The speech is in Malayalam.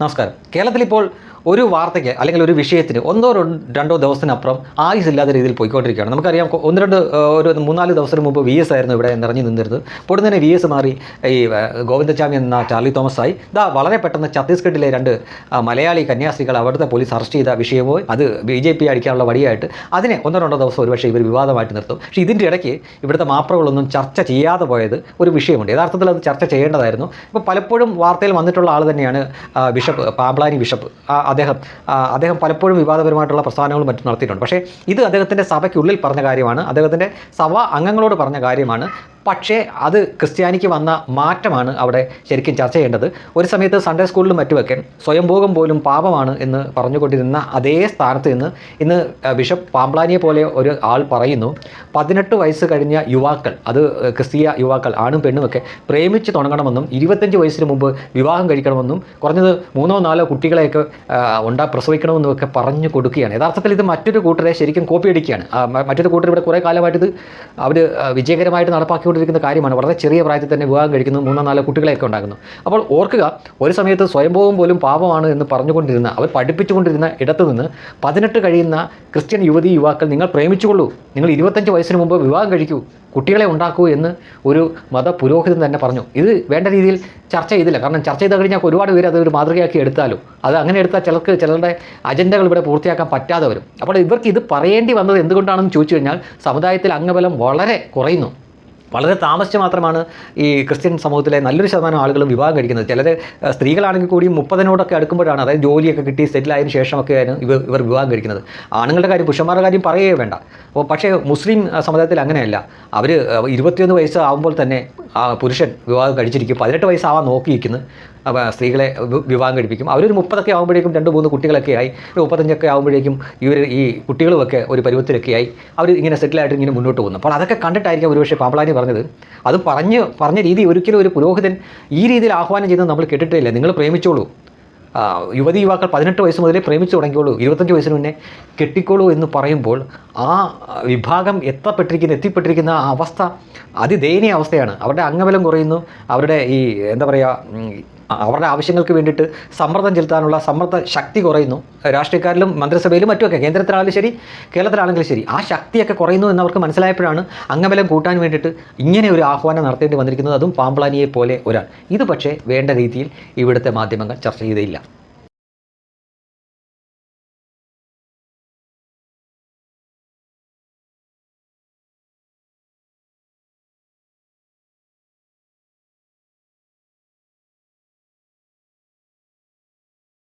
നമസ്കാരം. കേരളത്തിൽ ഇപ്പോൾ ഒരു വാർത്തയ്ക്ക് അല്ലെങ്കിൽ ഒരു വിഷയത്തിന് ഒന്നോ രണ്ടോ ദിവസത്തിനപ്പുറം ആയുസില്ലാത്ത രീതിയിൽ പോയിക്കൊണ്ടിരിക്കുകയാണ്. നമുക്കറിയാം ഒന്ന് രണ്ട് ഒരു മൂന്നാൽ ദിവസത്തിന് മുമ്പ് വി എസ് ആയിരുന്നു ഇവിടെ നിറഞ്ഞു നിന്നിരുന്നത്. ഉടൻ തന്നെ വി എസ് മാറി ഈ ഗോവിന്ദചാമി എന്ന ചാർലി തോമസ് ആയി ഇതാ വളരെ പെട്ടെന്ന് ഛത്തീസ്ഗഡിലെ രണ്ട് മലയാളി കന്യാസ്ത്രീകൾ അവിടുത്തെ പോലീസ് അറസ്റ്റ് ചെയ്ത വിഷയമോ അത് ബി ജെ പി അടിക്കാനുള്ള വടിയായിട്ട് അതിനെ ഒന്നോ രണ്ടോ ദിവസം ഒരുപക്ഷെ ഇവർ വിവാദമായിട്ട് നിർത്തും. പക്ഷേ ഇതിന്റെ ഇടയ്ക്ക് ഇവിടുത്തെ മാപ്രകളൊന്നും ചർച്ച ചെയ്യാതെ പോയത് ഒരു വിഷയമുണ്ട്. യഥാർത്ഥത്തിൽ അത് ചർച്ച ചെയ്യേണ്ടതായിരുന്നു. ഇപ്പോൾ പലപ്പോഴും വാർത്തയിൽ വന്നിട്ടുള്ള ആൾ തന്നെയാണ് ബിഷപ്പ് പാബ്ലാനി ബിഷപ്പ്. അദ്ദേഹം അദ്ദേഹം പലപ്പോഴും വിവാദപരമായിട്ടുള്ള പ്രസ്ഥാനങ്ങളും മറ്റും നടത്തിയിട്ടുണ്ട്. പക്ഷേ ഇത് അദ്ദേഹത്തിന്റെ സഭയ്ക്കുള്ളിൽ പറഞ്ഞ കാര്യമാണ്. അദ്ദേഹത്തിന്റെ സഭ അംഗങ്ങളോട് പറഞ്ഞ കാര്യമാണ്. പക്ഷേ അത് ക്രിസ്ത്യാനിക്ക് വന്ന മാറ്റമാണ് അവിടെ ശരിക്കും ചർച്ച ചെയ്യേണ്ടത്. ഒരു സമയത്ത് സൺഡേ സ്കൂളിലും മറ്റുമൊക്കെ സ്വയംഭോഗം പോലും പാപമാണ് എന്ന് പറഞ്ഞുകൊണ്ടിരുന്ന അതേ സ്ഥാനത്ത് നിന്ന് ഇന്ന് ബിഷപ്പ് പാമ്പ്ലാനിയെ പോലെ ഒരു ആൾ പറയുന്നു പതിനെട്ട് വയസ്സ് കഴിഞ്ഞ യുവാക്കൾ അത് ക്രിസ്തീയ യുവാക്കൾ ആണും പെണ്ണുമൊക്കെ പ്രേമിച്ച് തുടങ്ങണമെന്നും ഇരുപത്തഞ്ച് വയസ്സിന് മുമ്പ് വിവാഹം കഴിക്കണമെന്നും കുറഞ്ഞത് മൂന്നോ നാലോ കുട്ടികളെയൊക്കെ ഉണ്ടാ പ്രസവിക്കണമെന്നും ഒക്കെ പറഞ്ഞു കൊടുക്കുകയാണ്. യഥാർത്ഥത്തിൽ ഇത് മറ്റൊരു കൂട്ടരെ ശരിക്കും കോപ്പിയടിക്കുകയാണ്. മറ്റൊരു കൂട്ടർ ഇവിടെ കുറേ കാലമായിട്ട് ഇത് അവർ വിജയകരമായിട്ട് നടപ്പാക്കിക്കൊണ്ടിരിക്കുന്ന കാര്യമാണ്. വളരെ ചെറിയ പ്രായത്തിൽ തന്നെ വിവാഹം കഴിക്കുന്നു. മൂന്നോ നാലോ കുട്ടികളെയൊക്കെ ഉണ്ടാക്കുന്നു. അപ്പോൾ ഓർക്കുക ഒരു സമയത്ത് സ്വയംഭവം പോലും പാപമാണ് എന്ന് പറഞ്ഞുകൊണ്ടിരുന്ന അവർ പഠിപ്പിച്ചുകൊണ്ടിരുന്ന ഇടത്തു നിന്ന് പതിനെട്ട് കഴിയുന്ന ക്രിസ്ത്യൻ യുവതി യുവാക്കൾ നിങ്ങൾ പ്രേമിച്ചുകൊള്ളൂ. നിങ്ങൾ ഇരുപത്തഞ്ച് വയസ്സിന് മുമ്പ് വിവാഹം കഴിക്കൂ. കുട്ടികളെ ഉണ്ടാക്കൂ എന്ന് ഒരു മത പുരോഹിതൻ തന്നെ പറഞ്ഞു. ഇത് വേണ്ട രീതിയിൽ ചർച്ച ചെയ്തില്ല. കാരണം ചർച്ച ചെയ്ത് കഴിഞ്ഞാൽ ഒരുപാട് പേര് അത് ഒരു മാതൃകയാക്കി എടുത്താലും അത് അങ്ങനെ എടുത്താൽ ചിലർക്ക് ചിലരുടെ അജണ്ടകൾ ഇവിടെ പൂർത്തിയാക്കാൻ പറ്റാതെ വരും. അപ്പോൾ ഇവർക്ക് ഇത് പറയേണ്ടി വന്നത് എന്തുകൊണ്ടാണെന്ന് ചോദിച്ചു കഴിഞ്ഞാൽ സമുദായത്തിൽ അംഗബലം വളരെ കുറയുന്നു. വളരെ താമസിച്ച് മാത്രമാണ് ഈ ക്രിസ്ത്യൻ സമൂഹത്തിലെ നല്ലൊരു ശതമാനം ആളുകളും വിവാഹം കഴിക്കുന്നത്. ചിലർ സ്ത്രീകളാണെങ്കിൽ കൂടി മുപ്പതിനോടൊക്കെ അടുക്കുമ്പോഴാണ് അതായത് ജോലിയൊക്കെ കിട്ടി സെറ്റിലായതിനു ശേഷമൊക്കെയാണ് ഇവർ ഇവർ വിവാഹം കഴിക്കുന്നത്. ആണുങ്ങളുടെ കാര്യം പുരുഷന്മാരുടെ കാര്യം പറയുകയേ വേണ്ട. അപ്പോൾ പക്ഷേ മുസ്ലിം സമുദായത്തിൽ അങ്ങനെയല്ല. അവർ ഇരുപത്തിയൊന്ന് വയസ്സ് ആകുമ്പോൾ തന്നെ ആ പുരുഷൻ വിവാഹം കഴിച്ചിരിക്കും. പതിനെട്ട് വയസ്സാവാൻ നോക്കിയിരിക്കുന്നു. അപ്പോൾ സ്ത്രീകളെ വിവാഹം കഴിപ്പിക്കും. അവരൊരു മുപ്പതൊക്കെ ആകുമ്പോഴേക്കും രണ്ട് മൂന്ന് കുട്ടികളൊക്കെ ആയി. ഒരു മുപ്പത്തഞ്ചൊക്കെ ആകുമ്പോഴേക്കും ഇവർ ഈ കുട്ടികളുമൊക്കെ ഒരു പരുവത്തിലൊക്കെ ആയി. അവർ ഇങ്ങനെ സെറ്റിലായിട്ട് ഇങ്ങനെ മുന്നോട്ട് പോകുന്നു. അപ്പോൾ അതൊക്കെ കണ്ടിട്ടായിരിക്കും ഒരുപക്ഷെ പാമ്പളാനി പറഞ്ഞത്. അത് പറഞ്ഞ് പറഞ്ഞ രീതി ഒരിക്കലും ഒരു പുരോഹിതൻ ഈ രീതിയിൽ ആഹ്വാനം ചെയ്യുന്നത് നമ്മൾ കേട്ടിട്ടില്ല നിങ്ങൾ പ്രേമിച്ചോളൂ. യുവതി യുവാക്കൾ പതിനെട്ട് വയസ്സ് മുതലേ പ്രേമിച്ചു തുടങ്ങിയോളൂ ഇരുപത്തഞ്ച് വയസ്സിന് മുന്നേ കെട്ടിക്കോളൂ എന്ന് പറയുമ്പോൾ ആ വിഭാഗം എത്തപ്പെട്ടിരിക്കുന്ന എത്തിപ്പെട്ടിരിക്കുന്ന ആ അവസ്ഥ അതിദയനീയ അവസ്ഥയാണ്. അവരുടെ അംഗബലം കുറയുന്നു. അവരുടെ ഈ എന്താ പറയുക അവരുടെ ആവശ്യങ്ങൾക്ക് വേണ്ടിയിട്ട് സമ്മർദ്ദം ചെലുത്താനുള്ള സമ്മർദ്ദ ശക്തി കുറയുന്നു. രാഷ്ട്രീയക്കാരിലും മന്ത്രിസഭയിലും മറ്റുമൊക്കെ. കേന്ദ്രത്തിലാണെങ്കിലും ശരി കേരളത്തിലാണെങ്കിലും ശരി. ആ ശക്തിയൊക്കെ കുറയുന്നു എന്നവർക്ക് മനസ്സിലായപ്പോഴാണ് അംഗബലം കൂട്ടാൻ വേണ്ടിയിട്ട് ഇങ്ങനെ ഒരു ആഹ്വാനം നടത്തേണ്ടി വന്നിരിക്കുന്നത്. അതും പാമ്പ്ലാനിയെ പോലെ ഒരാൾ. ഇത് പക്ഷേ വേണ്ട രീതിയിൽ ഇവിടുത്തെ മാധ്യമങ്ങൾ ചർച്ച ചെയ്തില്ല